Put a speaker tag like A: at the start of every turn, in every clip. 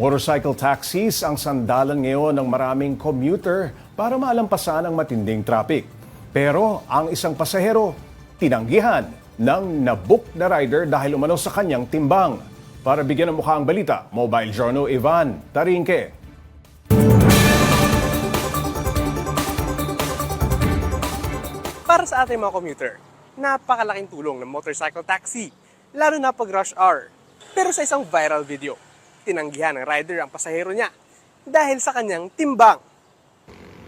A: Motorcycle taxis ang sandalan ngayon ng maraming commuter para maalampasan ang matinding traffic. Pero ang isang pasahero, tinanggihan ng nabook na rider dahil umano sa kanyang timbang. Para bigyan ng mukha ang balita, Mobile Journal Ivan Tarinque.
B: Para sa ating mga commuter, napakalaking tulong ng motorcycle taxi, lalo na pag rush hour. Pero sa isang viral video, tinanggihan ng rider ang pasahero niya dahil sa kanyang timbang.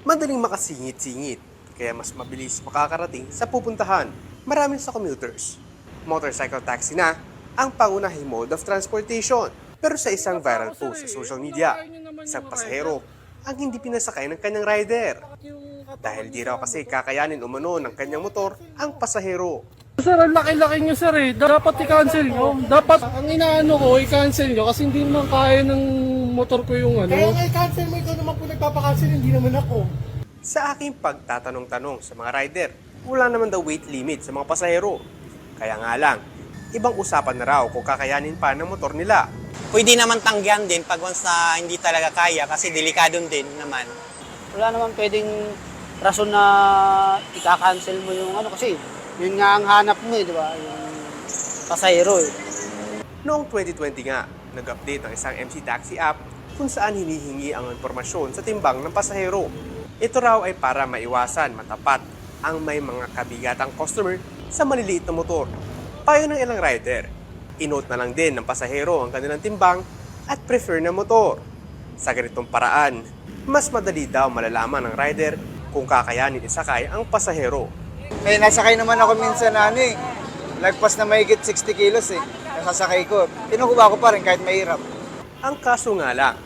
B: Madaling makasingit-singit, kaya mas mabilis makakarating sa pupuntahan. Marami sa commuters. Motorcycle taxi na ang pangunahing mode of transportation. Pero sa isang viral post sa social media, isang pasahero ang hindi pinasakay ng kanyang rider. Dahil di raw kasi kakayanin umano ng kanyang motor ang pasahero.
C: Sir, ang laki-laki nyo sir eh. Dapat i-cancel nyo. Dapat, ang inaano ko, i-cancel nyo kasi hindi naman kaya ng motor ko yung ano.
D: Kaya nga i-cancel mo, ikaw naman po nagpapakancel, hindi naman ako.
B: Sa aking pagtatanong-tanong sa mga rider, wala naman daw weight limit sa mga pasahero. Kaya nga lang, ibang usapan na raw kung kakayanin pa ng motor nila.
E: pwede naman tanggihan din pag once na hindi talaga kaya kasi delikado din naman.
F: wala naman pwedeng rason na ika-cancel mo yung ano kasi yun nga ang hanap mo eh, di ba? Yung pasahero eh.
B: Noong 2020 nga, nag-update ang isang MC Taxi app kung saan hinihingi ang impormasyon sa timbang ng pasahero. Ito raw ay para maiwasan matapat ang may mga kabigatang customer sa maliliit na motor. Payo ng ilang rider, inote na lang din ng pasahero ang kanilang timbang at prefer na motor. Sa ganitong paraan, mas madali daw malalaman ng rider kung kakayanin isakay ang pasahero.
G: Eh, nasakay naman ako minsan na ano eh. Lagpas na mahigit 60 kilos eh. Nasasakay ko. Pinukuha ko pa rin kahit mahirap.
B: Ang kaso nga lang,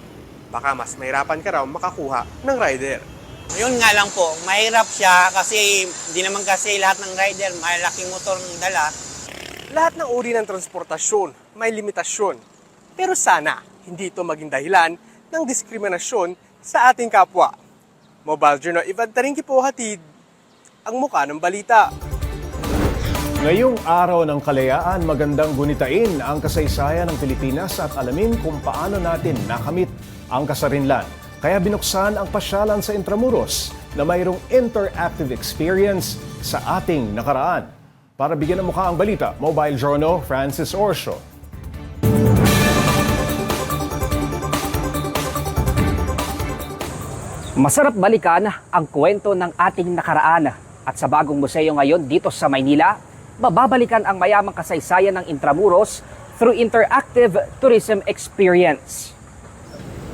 B: baka mas mahirapan ka raw makakuha ng rider.
E: Yun nga lang po, mahirap siya kasi hindi naman kasi lahat ng rider malaking motor ng dala.
B: Lahat ng uri ng transportasyon may limitasyon. Pero sana hindi ito maging dahilan ng diskriminasyon sa ating kapwa. Mobile Journal Ivan Taringki po hatid ang muka ng balita.
A: Ngayong araw ng kalayaan, magandang gunitain ang kasaysayan ng Pilipinas at alamin kung paano natin nakamit ang kasarinlan. Kaya binuksan ang pasyalan sa Intramuros na mayroong interactive experience sa ating nakaraan. Para bigyan ng mukha ang balita, Mobile Journal Francis Orsio.
H: Masarap balikan ang kwento ng ating nakaraan at sa bagong museo ngayon dito sa Maynila, mababalikan ang mayamang kasaysayan ng Intramuros through interactive tourism experience.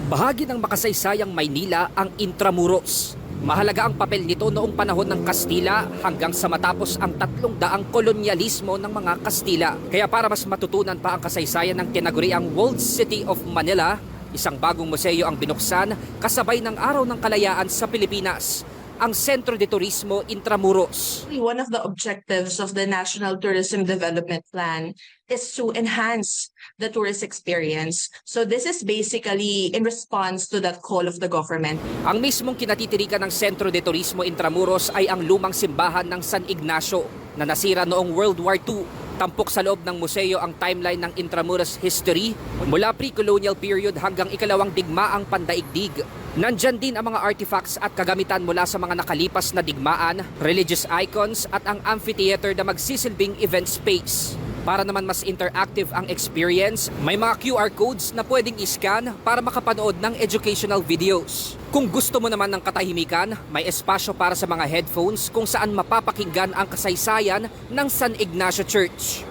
H: Bahagi ng makasaysayang Maynila ang Intramuros. Mahalaga ang papel nito noong panahon ng Kastila hanggang sa matapos ang tatlong daang kolonyalismo ng mga Kastila. Kaya para mas matutunan pa ang kasaysayan ng tinaguriang World City of Manila, isang bagong museo ang binuksan kasabay ng Araw ng Kalayaan sa Pilipinas, ang Centro de Turismo Intramuros.
I: One of the objectives of the National Tourism Development Plan is to enhance the tourist experience. So this is basically in response to that call of the government.
H: Ang mismong kinatitirikan ng Centro de Turismo Intramuros ay ang lumang simbahan ng San Ignacio na nasira noong World War II. Tampok sa loob ng museo ang timeline ng Intramuros history mula pre-colonial period hanggang ikalawang digmaang pandaigdig. Nandyan din ang mga artifacts at kagamitan mula sa mga nakalipas na digmaan, religious icons at ang amphitheater na magsisilbing event space. Para naman mas interactive ang experience, may mga QR codes na pwedeng iscan para makapanood ng educational videos. Kung gusto mo naman ng katahimikan, may espasyo para sa mga headphones kung saan mapapakinggan ang kasaysayan ng San Ignacio Church.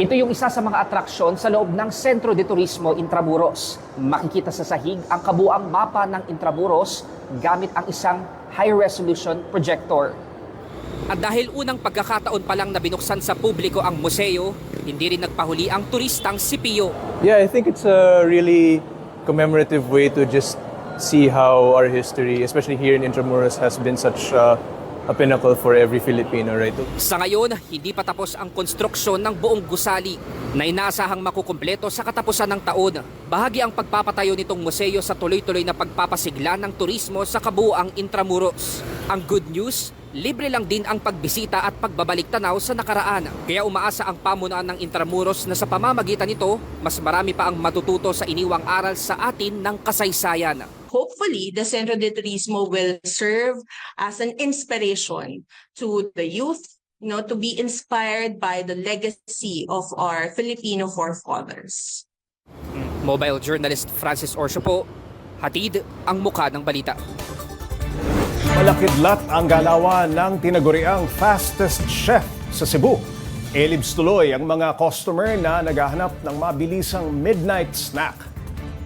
H: Ito yung isa sa mga atraksyon sa loob ng Centro de Turismo Intramuros. Makikita sa sahig ang kabuang mapa ng Intramuros gamit ang isang high-resolution projector. At dahil unang pagkakataon pa lang na binuksan sa publiko ang museo, hindi rin nagpahuli ang turistang si Pio.
J: Yeah, I think it's a really commemorative way to just see how our history, especially here in Intramuros, has been such uh, a pinnacle for every Filipino, right?
H: Sa ngayon, hindi pa tapos ang konstruksyon ng buong gusali na inaasahang makukumpleto sa katapusan ng taon. Bahagi ang pagpapatayo nitong museo sa tuloy-tuloy na pagpapasigla ng turismo sa kabuuang Intramuros. Ang good news, libre lang din ang pagbisita at pagbabalik tanaw sa nakaraan. Kaya umaasa ang pamunuan ng Intramuros na sa pamamagitan nito, mas marami pa ang matututo sa iniwang aral sa atin ng kasaysayan.
I: Hopefully, the Centro de Turismo will serve as an inspiration to the youth, you know, to be inspired by the legacy of our Filipino forefathers.
H: Mobile journalist Francis Orsio po, hatid ang muka ng balita.
A: Malakidlat ang galawan ng tinaguriang fastest chef sa Cebu. Elibs tuloy ang mga customer na naghahanap ng mabilisang midnight snack.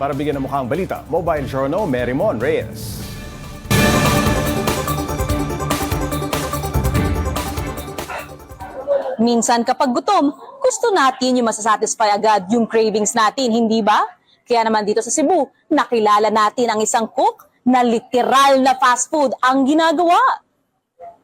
A: Para bigyan ng mukhang balita, Mobile Journal Merimon Reyes.
K: Minsan kapag gutom, gusto natin yung masasatisfy agad yung cravings natin, hindi ba? Kaya naman dito sa Cebu, nakilala natin ang isang cook na literal na fast food ang ginagawa.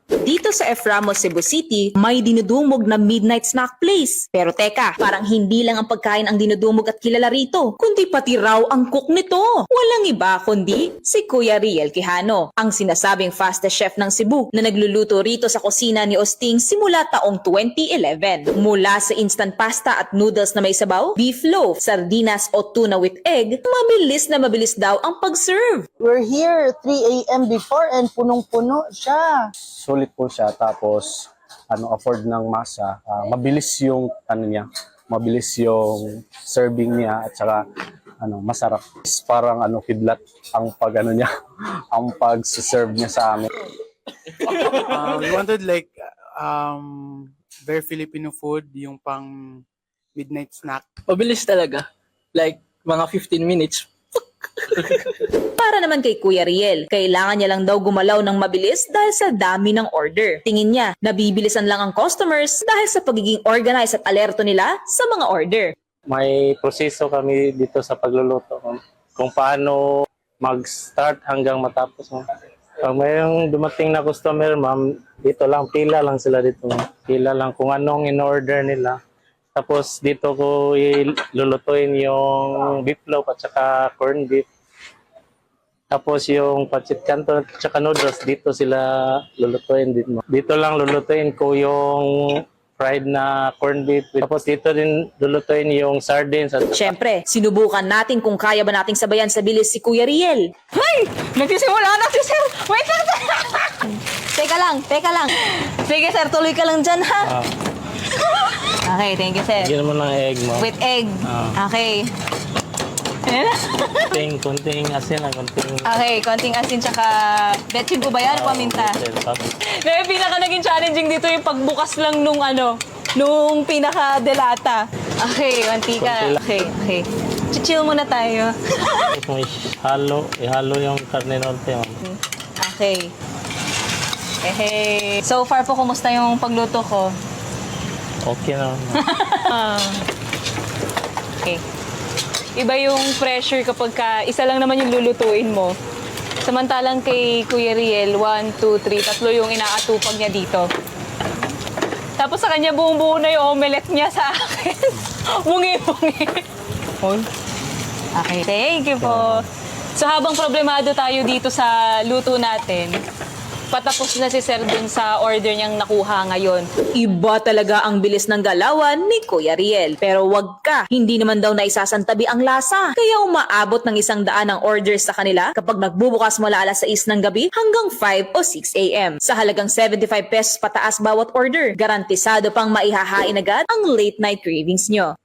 K: Dito sa Eframos, Cebu City, may dinudumog na midnight snack place. Pero teka, parang hindi lang ang pagkain ang dinudumog at kilala rito, kundi pati raw ang cook nito. Walang iba kundi si Kuya Riel Quijano, ang sinasabing fastest chef ng Cebu na nagluluto rito sa kusina ni Osting simula taong 2011. Mula sa instant pasta at noodles na may sabaw, beef loaf, sardinas o tuna with egg, mabilis na mabilis daw ang pag-serve.
F: We're here 3 a.m. before and punong-puno siya.
L: Sulit po siya tapos ano afford ng masa Ah, mabilis yung ano niya mabilis yung serving niya at saka ano masarap Is parang ano kidlat ang pag ano niya ang pag serve niya sa amin
D: Uh, we wanted like um very Filipino food, yung pang midnight snack.
F: Mabilis talaga. Like, mga 15 minutes.
K: Para naman kay Kuya Riel, kailangan niya lang daw gumalaw ng mabilis dahil sa dami ng order. Tingin niya, nabibilisan lang ang customers dahil sa pagiging organized at alerto nila sa mga order.
L: may proseso kami dito sa pagluluto kung, paano mag-start hanggang matapos pag mayroong dumating na customer ma'am dito lang pila lang sila dito pila lang kung anong in-order nila tapos dito ko ilulutuin yung beef loaf at saka corned beef. Tapos yung pancit canton at saka noodles dito sila lulutuin dito. Dito lang lulutuin ko yung fried na corned beef. Tapos dito din lulutuin yung sardines at
K: Siyempre, sinubukan natin kung kaya ba nating sabayan sa bilis si Kuya Riel. Hey! Nagsisimula na si Sir! Wait lang! teka lang, teka lang. Sige Sir, tuloy ka lang dyan ha. Okay, thank you Sir.
L: Lagyan mo ng egg mo.
K: With egg.
L: Ah.
K: Okay.
L: Konting, konting asin lang, konting...
K: Okay, konting asin tsaka betchin ko ba yan? Paminta.
L: Tapos
K: May pinaka naging challenging dito yung pagbukas lang nung ano, nung pinaka delata. Okay, mantika. Okay, okay. Chill muna tayo.
L: mo ihalo, ihalo yung karne norte. ma'am.
K: Okay. Hey, So far po, kumusta yung pagluto ko?
L: Okay na.
K: Okay. Iba yung pressure kapag ka, isa lang naman yung lulutuin mo. Samantalang kay Kuya Riel, 1, 2, 3, tatlo yung inaatupag niya dito. Tapos sa kanya buong buo na yung omelette niya sa akin. Bungi-bungi. Okay, thank you po. So habang problemado tayo dito sa luto natin, patapos na si Sir dun sa order niyang nakuha ngayon. Iba talaga ang bilis ng galawan ni Kuya Riel. Pero wag ka, hindi naman daw naisasantabi ang lasa. Kaya umaabot ng isang daan ang orders sa kanila kapag nagbubukas mula alas 6 ng gabi hanggang 5 o 6 a.m. Sa halagang 75 pesos pataas bawat order, garantisado pang maihahain agad ang late night cravings nyo.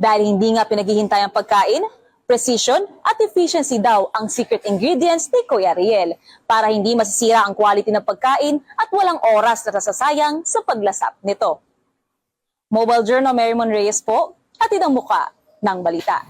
K: Dahil hindi nga pinaghihintay ang pagkain, precision at efficiency daw ang secret ingredients ni Kuya Riel para hindi masisira ang quality ng pagkain at walang oras na nasasayang sa paglasap nito. Mobile Journal Merrimon Reyes po, at ang muka ng balita.